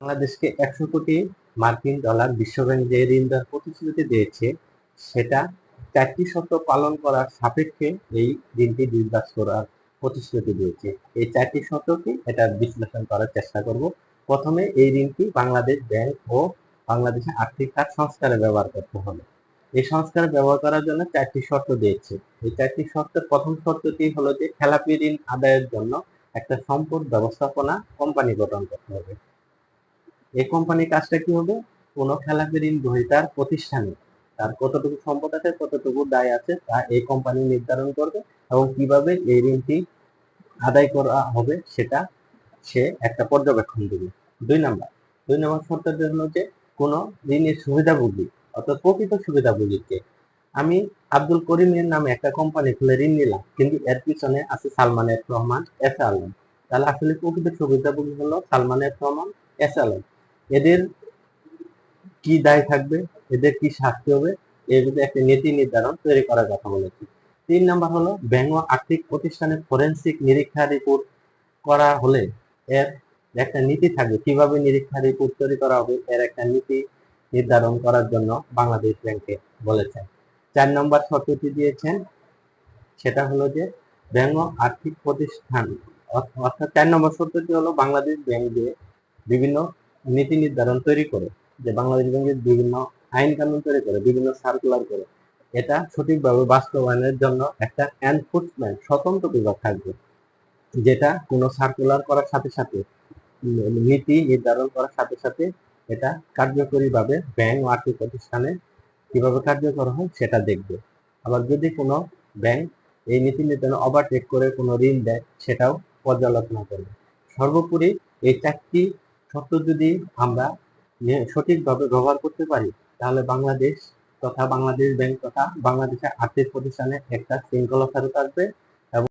বাংলাদেশকে একশো কোটি মার্কিন ডলার বিশ্বব্যাংক যে ঋণ দেওয়ার প্রতিশ্রুতি দিয়েছে, সেটা চারটি শর্ত পালন করার সাপেক্ষে এই ঋণটি ডিসবার্স করার প্রতিশ্রুতি দিয়েছে। এই চারটি শর্তকে এটা বিশ্লেষণ করার চেষ্টা করব। প্রথমে, এই ঋণটি বাংলাদেশ ব্যাংক ও বাংলাদেশের আর্থিক খাত সংস্কারে ব্যবহার করতে হবে। এই সংস্কার ব্যবহার করার জন্য চারটি শর্ত দিয়েছে। এই চারটি শর্তের প্রথম শর্তটি হলো যে খেলাপি ঋণ আদায়ের জন্য একটা সম্পদ ব্যবস্থাপনা কোম্পানি গঠন করতে হবে। এই কোম্পানির কাজটা কি হবে? কোনো খেলাপি ঋণ গ্রহীতার প্রতিষ্ঠানে। তার কতটুকু সম্পদ আছে, কতটুকু দায় আছে, তা এই কোম্পানি নির্ধারণ করবে এবং কীভাবে এই ঋণটি আদায় করা হবে সেটা সে একটা পর্যবেক্ষণ দেবে। দুই নাম্বার, দুই নম্বর শর্তটি হলো যে কোনো ঋণের সুবিধাভোগী অর্থাৎ প্রকৃত সুবিধাভোগীকে আমি আব্দুল করিমের নামে একটা কোম্পানি খুলে ঋণ নিলাম, কিন্তু এর পিছনে আছে সালমান এফ রহমান, এস আলম। তাহলে আসলে প্রকৃত সুবিধাভোগী হলো সালমান এফ রহমান, এস আলম। এদের কি দায় থাকবে? এদের কি শাস্তি হবে? এগুলো একটা নীতি নির্ধারণ তৈরি করার কথা বলেছি। তিন নাম্বার হলো, ব্যাংক আর্থিক প্রতিষ্ঠানের ফরেন্সিক নিরীক্ষা রিপোর্ট করা হলে এর একটা নীতি থাকবে। কীভাবে নিরীক্ষা রিপোর্ট তৈরি করা হবে এর একটা নীতি নির্ধারণ করার জন্য বাংলাদেশ ব্যাংকে বলেছেন চার নম্বর শর্তটি দিয়েছেন, সেটা হলো যে ব্যাংক আর্থিক প্রতিষ্ঠান অর্থ- অর্থাৎ চার নম্বর শর্তটি হলো বাংলাদেশ ব্যাংক যে বিভিন্ন নীতি নির্ধারণ তৈরি করে, যে বাংলাদেশ ব্যাংকের বিভিন্ন আইন কানুন তৈরি করে, বিভিন্ন সার্কুলার করে, এটা সঠিকভাবে বাস্তবায়নের জন্য একটা এনফোর্সমেন্ট স্বতন্ত্র বিভাগ থাকবে, যেটা কোনো সার্কুলার করার সাথে সাথে, নীতি নির্ধারণ করার সাথে সাথে এটা কার্যকরীভাবে ব্যাংক ও আর্থিক প্রতিষ্ঠানে কীভাবে কার্যকর হয় সেটা দেখবে। আবার যদি কোনো ব্যাংক এই নীতি নির্ধারণ ওভারটেক করে কোনো ঋণ দেয়, সেটাও পর্যালোচনা করবে। সর্বোপরি এই চারটি শর্ত যদি আমরা সঠিকভাবে ব্যবহার করতে পারি, তাহলে বাংলাদেশ তথা বাংলাদেশ ব্যাংক তথা বাংলাদেশের আর্থিক প্রতিষ্ঠানে একটা শৃঙ্খলা ফেরত আসবে।